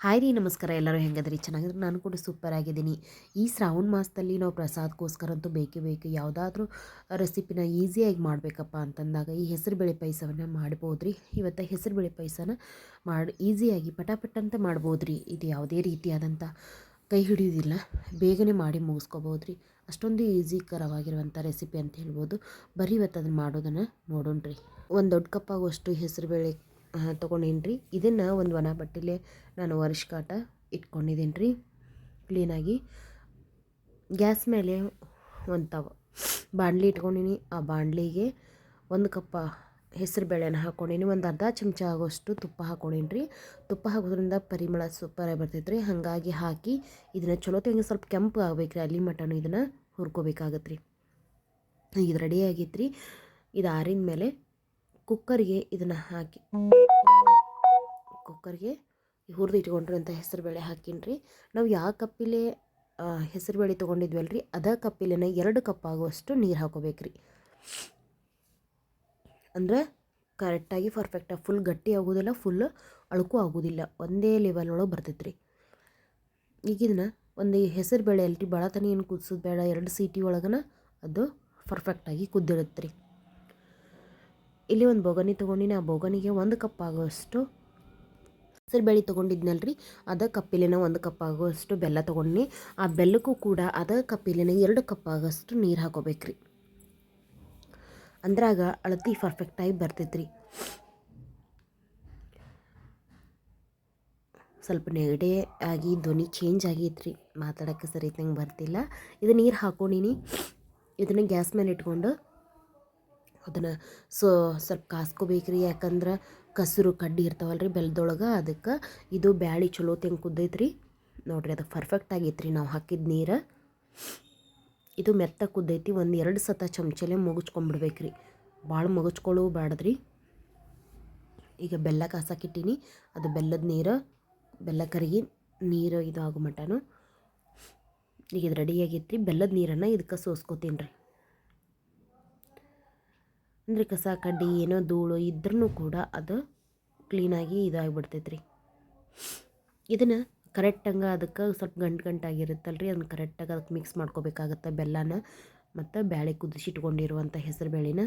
Hi ರೀ, ನಮಸ್ಕಾರ. ಎಲ್ಲರೂ ಹೆಂಗದ್ರಿ? ಚೆನ್ನಾಗಿದ್ರೆ? ನಾನು ಕೂಡ ಸೂಪರ್ ಆಗಿದ್ದೀನಿ. ಈ ಶ್ರಾವಣ ಮಾಸದಲ್ಲಿ ನಾವು ಪ್ರಸಾದಕ್ಕೋಸ್ಕರ ಅಂತೂ ಬೇಕೇ ಬೇಕು. ಯಾವುದಾದ್ರೂ ರೆಸಿಪಿನ ಈಸಿಯಾಗಿ ಮಾಡಬೇಕಪ್ಪ ಅಂತಂದಾಗ ಈ ಹೆಸರುಬೇಳೆ ಪಾಯಸವನ್ನು ಮಾಡ್ಬೋದು ರೀ ಇವತ್ತು ಹೆಸರುಬೇಳೆ ಪಾಯಸನ ಮಾಡಿ ಈಸಿಯಾಗಿ ಪಟಾಪಟ್ ಅಂತ ಮಾಡ್ಬೋದು ರೀ ಇದು ಯಾವುದೇ ರೀತಿಯಾದಂಥ ಕೈ ಹಿಡಿಯೋದಿಲ್ಲ ಬೇಗನೆ ಮಾಡಿ ಮುಗಿಸ್ಕೋಬೋದು ರೀ ಅಷ್ಟೊಂದು ಈಸಿಕರವಾಗಿರುವಂಥ ರೆಸಿಪಿ ಅಂತ ಹೇಳ್ಬೋದು. ಬರೀ ಇವತ್ತು ಅದನ್ನು ಮಾಡೋದನ್ನು ನೋಡೋಣ ರೀ ಒಂದು ದೊಡ್ಡ ಕಪ್ಪಾಗುವಷ್ಟು ಹೆಸರುಬೇಳೆ ತೊಗೊಂಡೀನಿ ರೀ ಇದನ್ನು ಒಂದು ಒಣ ಬಟ್ಟೆಲೆ ನಾನು ಕಾಟ ಇಟ್ಕೊಂಡಿದ್ದೀನಿ ರೀ ಕ್ಲೀನಾಗಿ ಗ್ಯಾಸ್ ಮೇಲೆ ಒಂದು ತವ ಬಾಣಲಿ ಇಟ್ಕೊಂಡೀನಿ. ಆ ಬಾಣಲಿಗೆ ಒಂದು ಕಪ್ಪ ಹೆಸರು ಬೇಳೆನ ಹಾಕ್ಕೊಂಡೀನಿ ಒಂದು ಅರ್ಧ ಚಮಚ ಆಗೋಷ್ಟು ತುಪ್ಪ ಹಾಕ್ಕೊಂಡೀನಿ ರೀ ತುಪ್ಪ ಹಾಕೋದ್ರಿಂದ ಪರಿಮಳ ಸೂಪರಾಗಿ ಬರ್ತೈತೆ ರೀ ಹಾಗಾಗಿ ಹಾಕಿ ಇದನ್ನು ಚಲೋ ತೆಂಗಿ ಸ್ವಲ್ಪ ಕೆಂಪು ಆಗ್ಬೇಕು ರೀ ಅಲ್ಲಿ ಮಟನು ಇದನ್ನು ಹುರ್ಕೋಬೇಕಾಗತ್ತೆ ರೀ ಇದು ರೆಡಿ ರೀ ಇದು ಆರಿದ ಮೇಲೆ ಕುಕ್ಕರ್ಗೆ ಇದನ್ನು ಹಾಕಿ ಕುಕ್ಕರ್ಗೆ ಹುರಿದು ಇಟ್ಕೊಂಡಿರೋಂಥ ಹೆಸರುಬೇಳೆ ಹಾಕೀನಿ ರೀ ನಾವು ಯಾವ ಕಪ್ಪಿಲೆ ಹೆಸರುಬೇಳೆ ತೊಗೊಂಡಿದ್ವಲ್ಲ ರೀ ಅದ ಕಪ್ಪಿಲೆನ ಎರಡು ಕಪ್ ಆಗುವಷ್ಟು ನೀರು ಹಾಕೋಬೇಕ್ರಿ. ಅಂದರೆ ಕರೆಕ್ಟಾಗಿ ಪರ್ಫೆಕ್ಟಾಗಿ ಫುಲ್ ಗಟ್ಟಿ ಆಗೋದಿಲ್ಲ ಫುಲ್ ಅಳುಕು ಆಗೋದಿಲ್ಲ, ಒಂದೇ ಲೆವೆಲ್ ಒಳಗೆ ಬರ್ತೈತೆ ರೀ ಈಗ ಇದನ್ನು ಒಂದು ಹೆಸರು ಬೇಳೆ ಅಲ್ರಿ ಭಾಳ ತನ ಏನು ಕುದಿಸೋದು ಬೇಡ, ಎರಡು ಸೀಟಿ ಒಳಗನ ಅದು ಪರ್ಫೆಕ್ಟಾಗಿ ಕುದ್ದಿರುತ್ತೆ ರೀ ಇಲ್ಲಿ ಒಂದು ಬೋಗನಿ ತೊಗೊಂಡಿನಿ ಆ ಬೋಗನಿಗೆ ಒಂದು ಕಪ್ ಆಗುವಷ್ಟು ಹೆಸರು ಬೇಳೆ ತೊಗೊಂಡಿದ್ನಲ್ಲ ರೀ ಅದ ಕಪ್ಪಿಲಿನ ಒಂದು ಕಪ್ ಆಗುವಷ್ಟು ಬೆಲ್ಲ ತೊಗೊಂಡಿನಿ. ಆ ಬೆಲ್ಲಕ್ಕೂ ಕೂಡ ಅದ ಕಪ್ಪಿಲಿನ ಎರಡು ಕಪ್ ಆಗೋಷ್ಟು ನೀರು ಹಾಕೋಬೇಕ್ರಿ. ಅಂದ್ರಾಗ ಅಳತಿ ಪರ್ಫೆಕ್ಟಾಗಿ ಬರ್ತೈತೆ ರೀ ಸ್ವಲ್ಪ ನೆಗಡೆ ಆಗಿ, ಧ್ವನಿ ಚೇಂಜ್ ಆಗೈತೆ ರೀ ಮಾತಾಡೋಕ್ಕೆ ಸರಿ ನಂಗೆ ಬರ್ತಿಲ್ಲ. ಇದು ನೀರು ಹಾಕೊಂಡಿನಿ. ಇದನ್ನು ಗ್ಯಾಸ್ ಮೇಲೆ ಇಟ್ಕೊಂಡು ಅದನ್ನು ಸೊ ಸ್ವಲ್ಪ ಕಾಸ್ಕೋಬೇಕ್ರಿ. ಯಾಕಂದ್ರೆ ಕಸರು ಕಡ್ಡಿ ಇರ್ತಾವಲ್ಲ ರೀ ಬೆಲ್ಲದೊಳಗೆ ಅದಕ್ಕೆ ಇದು ಬ್ಯಾಳಿ ಚಲೋ ತೆಂಗೆ ಕುದ್ದೈತ್ರಿ. ನೋಡಿರಿ ಅದು ಪರ್ಫೆಕ್ಟ್ ರೀ ನಾವು ಹಾಕಿದ ನೀರು. ಇದು ಮೆತ್ತ ಕುದ್ದೈತಿ, ಒಂದು ಎರಡು ಸತ ಚಮಚಲೆ ಮುಗಿಸ್ಕೊಂಬಿಡ್ಬೇಕು ರೀ ಭಾಳ ಮುಗಿಸ್ಕೊಳ್ಳೋ ಬ್ಯಾಡದ್ರಿ ಈಗ ಬೆಲ್ಲ ಕಾಸಕ್ಕಿಟ್ಟೀನಿ ಅದು ಬೆಲ್ಲದ ನೀರು, ಬೆಲ್ಲ ಕರಿಗಿ ನೀರು ಇದು ಆಗೋ ಮಟನು ಈಗ ಇದು ರೆಡಿ ಆಗೈತಿ ಬೆಲ್ಲದ ನೀರನ್ನು ಇದಕ್ಕೆ ಸೋಸ್ಕೋತೀನಿ ರೀ ಅಂದರೆ ಕಸ, ಕಡ್ಡಿ ಏನೋ ಧೂಳು ಇದ್ರೂ ಕೂಡ ಅದು ಕ್ಲೀನಾಗಿ ಇದಾಗಿಬಿಡ್ತೈತೆ ರೀ ಇದನ್ನು ಕರೆಕ್ಟಂಗೆ ಅದಕ್ಕೆ ಸ್ವಲ್ಪ ಗಂಟು ಗಂಟಾಗಿರುತ್ತಲ್ಲ ರೀ ಅದನ್ನು ಕರೆಕ್ಟಾಗಿ ಅದಕ್ಕೆ ಮಿಕ್ಸ್ ಮಾಡ್ಕೋಬೇಕಾಗತ್ತೆ ಬೆಲ್ಲನ ಮತ್ತು ಬ್ಯಾಳೆ ಕುದಿಸಿಟ್ಕೊಂಡಿರುವಂಥ ಹೆಸರು ಬೇಳೆನ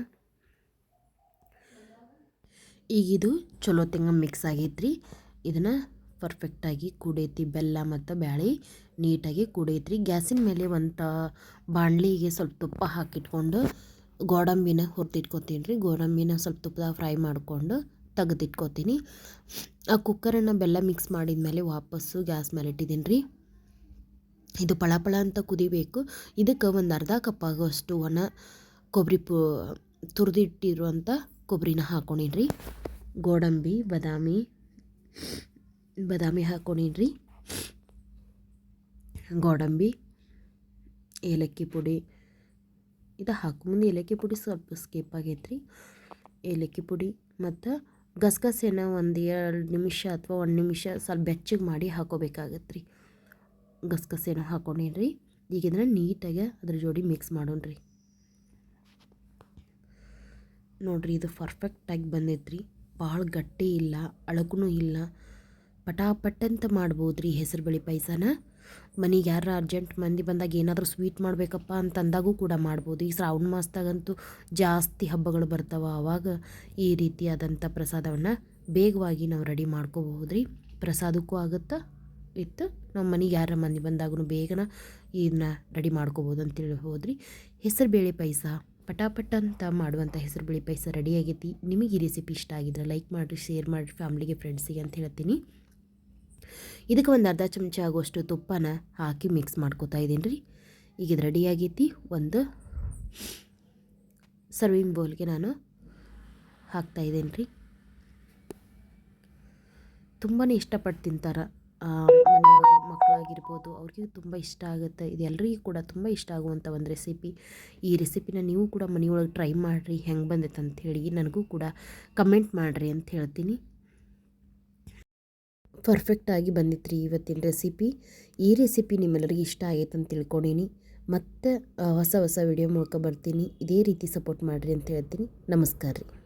ಈಗಿದು ಚಲೋ ತೆಂಗ ಮಿಕ್ಸ್ ಆಗೈತ್ರಿ. ಇದನ್ನು ಪರ್ಫೆಕ್ಟಾಗಿ ಕುಡೈತಿ ಬೆಲ್ಲ ಮತ್ತು ಬ್ಯಾಳೆ ನೀಟಾಗಿ ಕುಡೈತ್ರಿ. ಗ್ಯಾಸಿನ ಮೇಲೆ ಒಂದು ಬಾಣಲಿಗೆ ಸ್ವಲ್ಪ ತುಪ್ಪ ಹಾಕಿಟ್ಕೊಂಡು ಗೋಡಂಬಿನ ಹುರಿದಿಟ್ಕೋತೀನಿ ರೀ. ಗೋಡಂಬಿನ ಸ್ವಲ್ಪ ತುಪ್ಪದಾಗ ಫ್ರೈ ಮಾಡಿಕೊಂಡು ತೆಗೆದಿಟ್ಕೋತೀನಿ. ಆ ಕುಕ್ಕರನ್ನು ಬೆಲ್ಲ ಮಿಕ್ಸ್ ಮಾಡಿದ ಮೇಲೆ ವಾಪಸ್ಸು ಗ್ಯಾಸ್ ಮೇಲೆ ಇಟ್ಟಿದ್ದೀನಿ ರೀ. ಇದು ಪಳ ಪಳ ಅಂತ ಕುದಿಬೇಕು. ಇದಕ್ಕೆ ಒಂದು ಅರ್ಧ ಕಪ್ ಆಗೋಷ್ಟು ಒಣ ಕೊಬ್ಬರಿ ಪು ತುರಿದಿಟ್ಟಿರುವಂಥ ಕೊಬ್ಬರಿನ ಹಾಕೊಂಡಿನಿ ರೀ. ಗೋಡಂಬಿ, ಬಾದಾಮಿ ಬಾದಾಮಿ ರೀ. ಗೋಡಂಬಿ, ಏಲಕ್ಕಿ ಪುಡಿ ಇದು ಹಾಕೋ ಮುಂದೆ ಏಲಕ್ಕಿ ಪುಡಿ ಸ್ವಲ್ಪ ಸ್ಕಿಪ್ ಆಗೈತೆ ರೀ ಏಲಕ್ಕಿ ಪುಡಿ ಮತ್ತು ಗಸಗಸೆನ ಒಂದು ಎರಡು ನಿಮಿಷ ಅಥವಾ ಒಂದು ನಿಮಿಷ ಸ್ವಲ್ಪ ಬೆಚ್ಚಗೆ ಮಾಡಿ ಹಾಕೋಬೇಕಾಗತ್ತೆ ರೀ ಗಸಗಸೆನ ಹಾಕೊಂಡೇನ್ರಿ. ಈಗ ನೀಟಾಗಿ ಅದ್ರ ಜೋಡಿ ಮಿಕ್ಸ್ ಮಾಡೋಣ್ರಿ. ನೋಡಿರಿ ಇದು ಪರ್ಫೆಕ್ಟಾಗಿ ಬಂದೈತೆ ರೀ ಭಾಳ ಗಟ್ಟಿ ಇಲ್ಲ ಅಳಗೂ ಇಲ್ಲ. ಪಟಾಪಟ್ ಅಂತ ಮಾಡ್ಬೋದು ರೀ ಹೆಸರು ಬೇಳೆ ಪಾಯಸನ. ಮನೆಗೆ ಯಾರು ಅರ್ಜೆಂಟ್ ಮಂದಿ ಬಂದಾಗ ಏನಾದರೂ ಸ್ವೀಟ್ ಮಾಡಬೇಕಪ್ಪ ಅಂತಂದಾಗೂ ಕೂಡ ಮಾಡ್ಬೋದು. ಈ ಶ್ರಾವಣ ಮಾಸದಾಗಂತೂ ಜಾಸ್ತಿ ಹಬ್ಬಗಳು ಬರ್ತಾವೆ. ಆವಾಗ ಈ ರೀತಿಯಾದಂಥ ಪ್ರಸಾದವನ್ನು ಬೇಗವಾಗಿ ನಾವು ರೆಡಿ ಮಾಡ್ಕೋಬಹುದು ರೀ ಪ್ರಸಾದಕ್ಕೂ ಆಗುತ್ತೆ? ಇತ್ತು. ನಮ್ಮ ಮನೆಗೆ ಯಾರ ಮಂದಿ ಬಂದಾಗೂ ಬೇಗನ ಇದನ್ನ ರೆಡಿ ಮಾಡ್ಕೋಬೋದು ಅಂತೇಳಿ ಹೋದ್ರಿ ಹೆಸರು ಬೇಳೆ ಪಾಯಸ. ಪಟಾಪಟ ಅಂತ ಮಾಡುವಂಥ ಹೆಸರು ಬೇಳೆ ಪಾಯಸ ರೆಡಿ ಆಗೈತಿ. ನಿಮಗೆ ಈ ರೆಸಿಪಿ ಇಷ್ಟ ಆಗಿದ್ರೆ ಲೈಕ್ ಮಾಡಿರಿ ಶೇರ್ ಮಾಡಿರಿ ಫ್ಯಾಮ್ಲಿಗೆ ಫ್ರೆಂಡ್ಸಿಗೆ ಅಂತ ಹೇಳ್ತೀನಿ. ಇದಕ್ಕೆ ಒಂದು ಅರ್ಧ ಚಮಚ ಆಗುವಷ್ಟು ತುಪ್ಪನ ಹಾಕಿ ಮಿಕ್ಸ್ ಮಾಡ್ಕೋತಾ ಇದ್ದೀನಿ ರೀ. ಈಗ ಇದು ರೆಡಿ ಆಗೈತಿ. ಒಂದು ಸರ್ವಿಂಗ್ ಬೌಲ್ಗೆ ನಾನು ಹಾಕ್ತಾ ಇದ್ದೀನಿ ರೀ. ತುಂಬಾ ಇಷ್ಟಪಟ್ಟು ತಿಂತಾರೆ. ಮಕ್ಕಳಾಗಿರ್ಬೋದು ಅವ್ರಿಗೆ ತುಂಬ ಇಷ್ಟ ಆಗುತ್ತೆ. ಇದೆಲ್ಲರಿಗೂ ಕೂಡ ತುಂಬ ಇಷ್ಟ ಆಗುವಂಥ ಒಂದು ರೆಸಿಪಿ ಈ ರೆಸಿಪಿನ ನೀವು ಕೂಡ ಮನೆಯೊಳಗೆ ಟ್ರೈ ಮಾಡಿರಿ. ಹೆಂಗೆ ಬಂದೈತೆ ಹೇಳಿ ನನಗೂ ಕೂಡ ಕಮೆಂಟ್ ಮಾಡಿರಿ ಅಂತ ಹೇಳ್ತೀನಿ. ಪರ್ಫೆಕ್ಟಾಗಿ ಬಂದಿತ್ತು ರೀ ಇವತ್ತಿನ ರೆಸಿಪಿ ಈ ರೆಸಿಪಿ ನಿಮ್ಮೆಲ್ಲರಿಗೆ ಇಷ್ಟ ಆಗೈತೆ ಅಂತ ತಿಳ್ಕೊಂಡೀನಿ. ಮತ್ತೆ ಹೊಸ ಹೊಸ ವಿಡಿಯೋ ಮೂಲಕ ಬರ್ತೀನಿ. ಇದೇ ರೀತಿ ಸಪೋರ್ಟ್ ಮಾಡಿರಿ ಅಂತ ಹೇಳ್ತೀನಿ. ನಮಸ್ಕಾರ ರೀ.